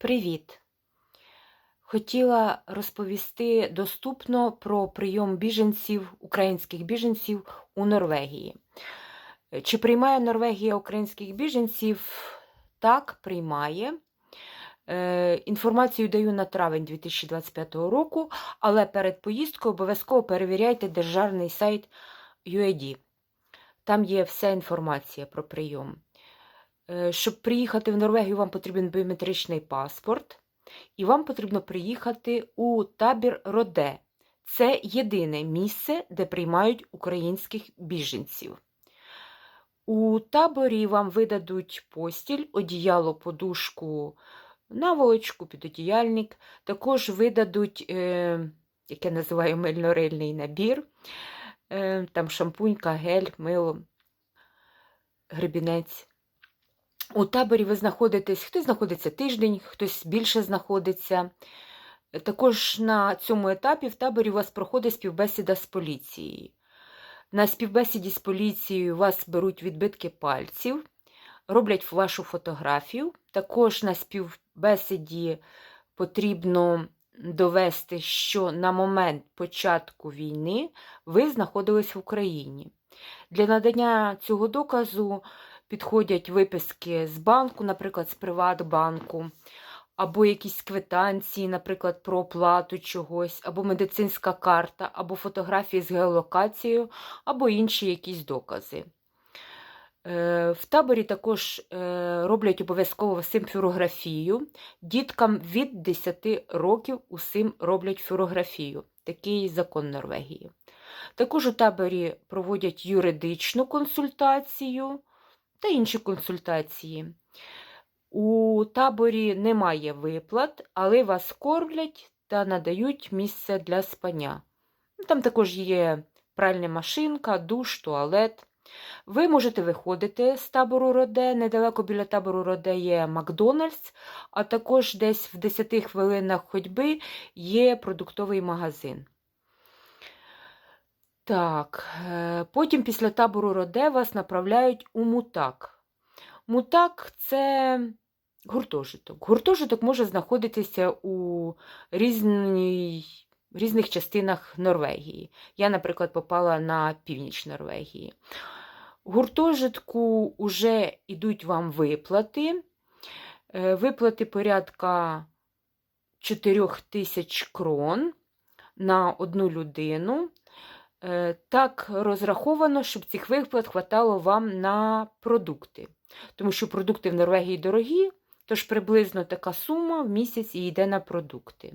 Привіт! Хотіла розповісти доступно про прийом біженців, українських біженців у Норвегії. Чи приймає Норвегія українських біженців? Так, приймає. Е, Інформацію даю на травень 2025 року, але перед поїздкою обов'язково перевіряйте державний сайт UAD. Там є вся інформація про прийом. Е, Щоб приїхати в Норвегію, вам потрібен біометричний паспорт, і вам потрібно приїхати у табір Роде. Це єдине місце, де приймають українських біженців. У таборі вам видадуть постіль, одіяло, подушку, наволочку, підодіяльник. Також видадуть, е, як я називаю мильнорильний набір, е, там шампунька, гель, мило, гребінець. У таборі ви знаходитесь, хтось знаходиться тиждень, хтось більше знаходиться. Також на цьому етапі в таборі у вас проходить співбесіда з поліцією. На співбесіді з поліцією вас беруть відбитки пальців, роблять вашу фотографію. Також на співбесіді потрібно довести, що на момент початку війни ви знаходились в Україні. Для надання цього доказу підходять виписки з банку, наприклад, з Приватбанку, або якісь квитанції, наприклад, про оплату чогось, або медицинська карта, або фотографії з геолокацією, або інші якісь докази. Е, В таборі також е, роблять обов'язково всім фюрографію. Діткам від 10 років усім роблять фюрографію. Такий закон Норвегії. Також у таборі проводять юридичну консультацію та інші консультації. У таборі немає виплат, але вас кормлять та надають місце для спання. Ну, Там також є пральна машинка, душ, туалет. Ви можете виходити з табору Роде. Недалеко біля табору Роде є Макдональдс, а також десь в 10 хвилинах ходьби є продуктовий магазин. Так, е, потім після табору Роде вас направляють у мутак. Мутак це гуртожиток. Гуртожиток може знаходитися у різній, різних частинах Норвегії. Я, наприклад, попала на північ Норвегії. Гуртожитку вже йдуть вам виплати. Е, Виплати порядка 4 тисяч крон на одну людину. Е, Так розраховано, щоб цих виплат хватало вам на продукти. Тому що продукти в Норвегії дорогі, тож приблизно така сума в місяць йде на продукти.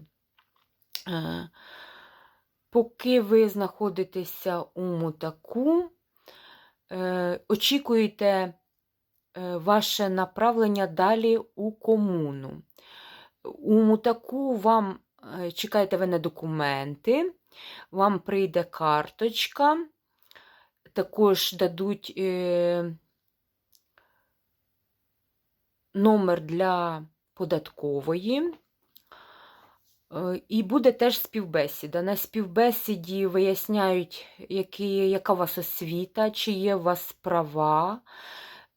Е, Поки ви знаходитеся у мутаку, е, очікуєте ваше направлення далі у комуну. У мутаку вам чекаєте ви на документи, вам прийде карточка, також дадуть е, номер для податкової. Е, І буде теж співбесіда. На співбесіді виясняють, які, яка у вас освіта, чи є у вас права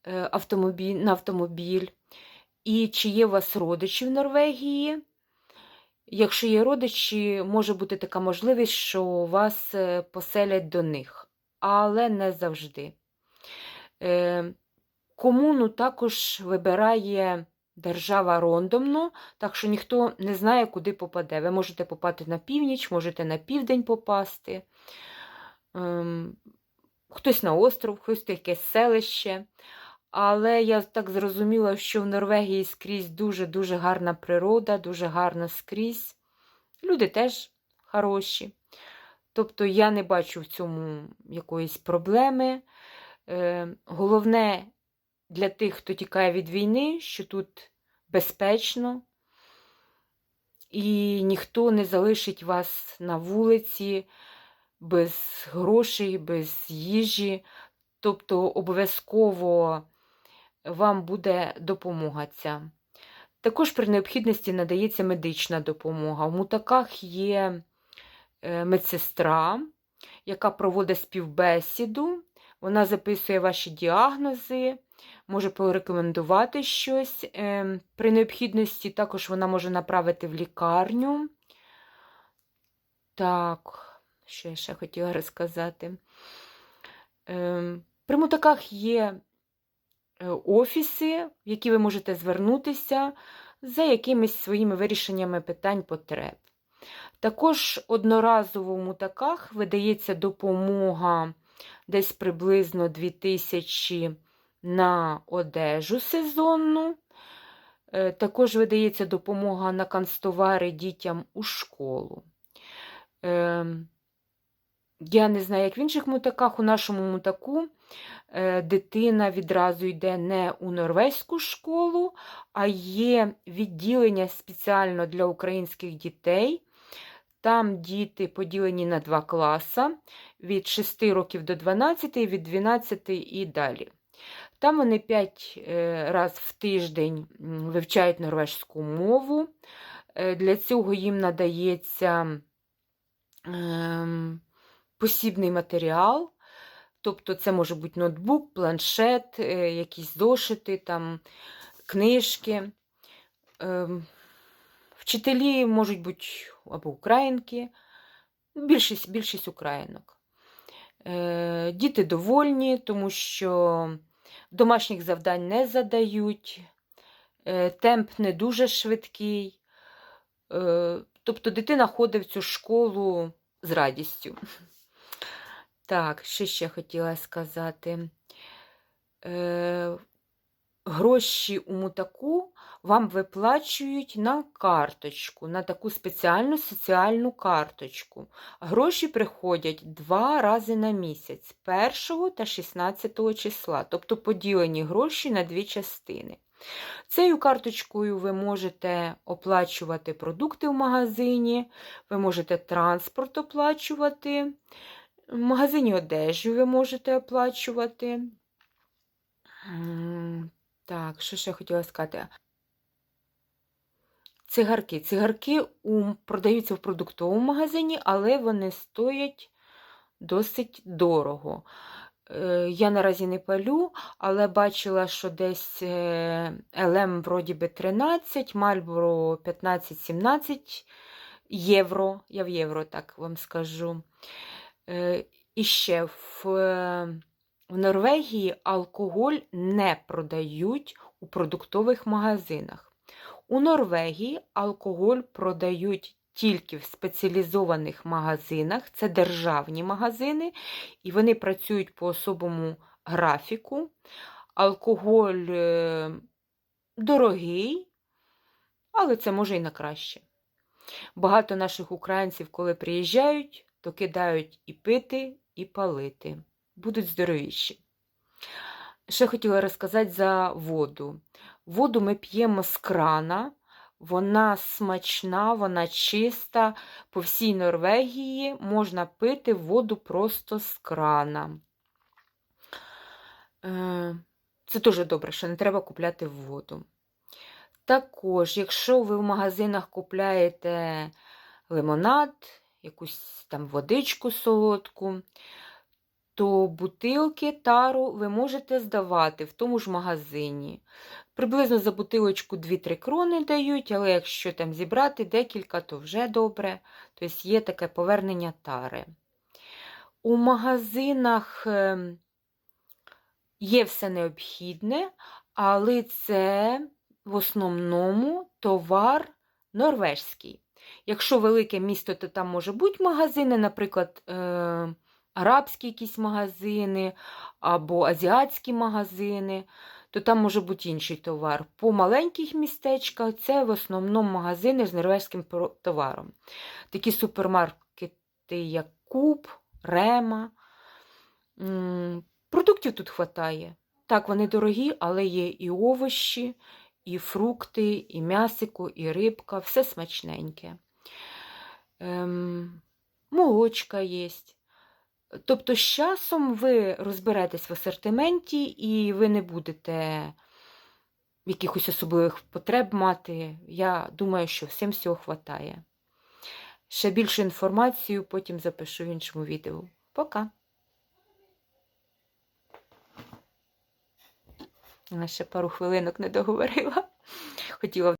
е, автомобіль, на автомобіль, і чи є у вас родичі в Норвегії. Якщо є родичі, може бути така можливість, що вас е, поселять до них, але не завжди. Е, Комуну також вибирає держава рандомно, так що ніхто не знає, куди попаде. Ви можете попасти на північ, можете на південь попасти, ем, хтось на остров, хтось якесь селище. Але я так зрозуміла, що в Норвегії скрізь дуже-дуже гарна природа, дуже гарна скрізь. Люди теж хороші. Тобто я не бачу в цьому якоїсь проблеми. Е, Головне для тих, хто тікає від війни, що тут безпечно, і ніхто не залишить вас на вулиці без грошей, без їжі. Тобто обов'язково вам буде допомога ця. Також при необхідності надається медична допомога. В мутаках є е, медсестра, яка проводить співбесіду, вона записує ваші діагнози, може порекомендувати щось. Е, При необхідності також вона може направити в лікарню. Так, що я ще хотіла розказати. Е, При мутаках є офіси, в які ви можете звернутися за якимись своїми вирішеннями питань потреб. Також одноразово в мутаках видається допомога десь приблизно 2000 на одежу сезонну. Е, Також видається допомога на канцтовари дітям у школу. Я не знаю, як в інших мутаках. У нашому мутаку е, дитина відразу йде не у норвезьку школу, а є відділення спеціально для українських дітей. Там діти поділені на два класи від 6 років до 12, від 12 і далі. Там вони 5 разів в тиждень вивчають норвежську мову. Е, Для цього їм надається ем, посібний матеріал. Тобто це може бути ноутбук, планшет, е, якісь зошити, там, книжки. Ем, Вчителі можуть бути або українки, більшість, більшість українок. Е, Діти довольні, тому що домашніх завдань не задають, е, темп не дуже швидкий. Тобто дитина ходить в цю школу з радістю. Так, що ще хотіла сказати? Е, Гроші у мутаку вам виплачують на карточку, на таку спеціальну соціальну карточку. Гроші приходять два рази на місяць, 1 та 16 числа, тобто поділені гроші на дві частини. Цією карточкою ви можете оплачувати продукти в магазині, ви можете транспорт оплачувати, в магазині одежі ви можете оплачувати. Так, що ще хотіла сказати? Цигарки. Цигарки у, продаються в продуктовому магазині, але вони стоять досить дорого. Е, Я наразі не палю, але бачила, що десь е, ЛМ вроді би 13, Мальборо 15-17 євро. Я в євро так вам скажу. Е, І ще в, в Норвегії алкоголь не продають у продуктових магазинах. У Норвегії алкоголь продають тільки в спеціалізованих магазинах, це державні магазини, і вони працюють по особому графіку. Алкоголь е, дорогий, але це може і на краще. Багато наших українців, коли приїжджають, то кидають і пити, і палити. Будуть здоровіші. Ще хотіла розказати за воду. Воду ми п'ємо з крана, вона смачна, вона чиста. По всій Норвегії можна пити воду просто з крана. Е, Це дуже добре, що не треба купляти воду. Також, якщо ви в магазинах купляєте лимонад, якусь там водичку солодку, то бутилки тару ви можете здавати в тому ж магазині. Приблизно за бутилочку 2-3 крони дають, але якщо там зібрати декілька, то вже добре. Тобто є таке повернення тари. У магазинах ем, є все необхідне, але це в основному товар норвежський. Якщо велике місто, то там може бути магазини, наприклад, е, арабські якісь магазини або азіатські магазини, то там може бути інший товар. По маленьких містечках це в основному магазини з норвезьким товаром. Такі супермаркети, як Куб, Рема. Продуктів тут вистачає. Так, вони дорогі, але є і овощі, і фрукти, і м'ясико, і рибка, все смачненьке. Ем, молочка є. Тобто, з часом ви розберетесь в асортименті, і ви не будете якихось особливих потреб мати. Я думаю, що всім всього вистачає. Ще більшу інформацію потім запишу в іншому відео. Пока! Я Ще пару хвилинок не договорила. Хотіла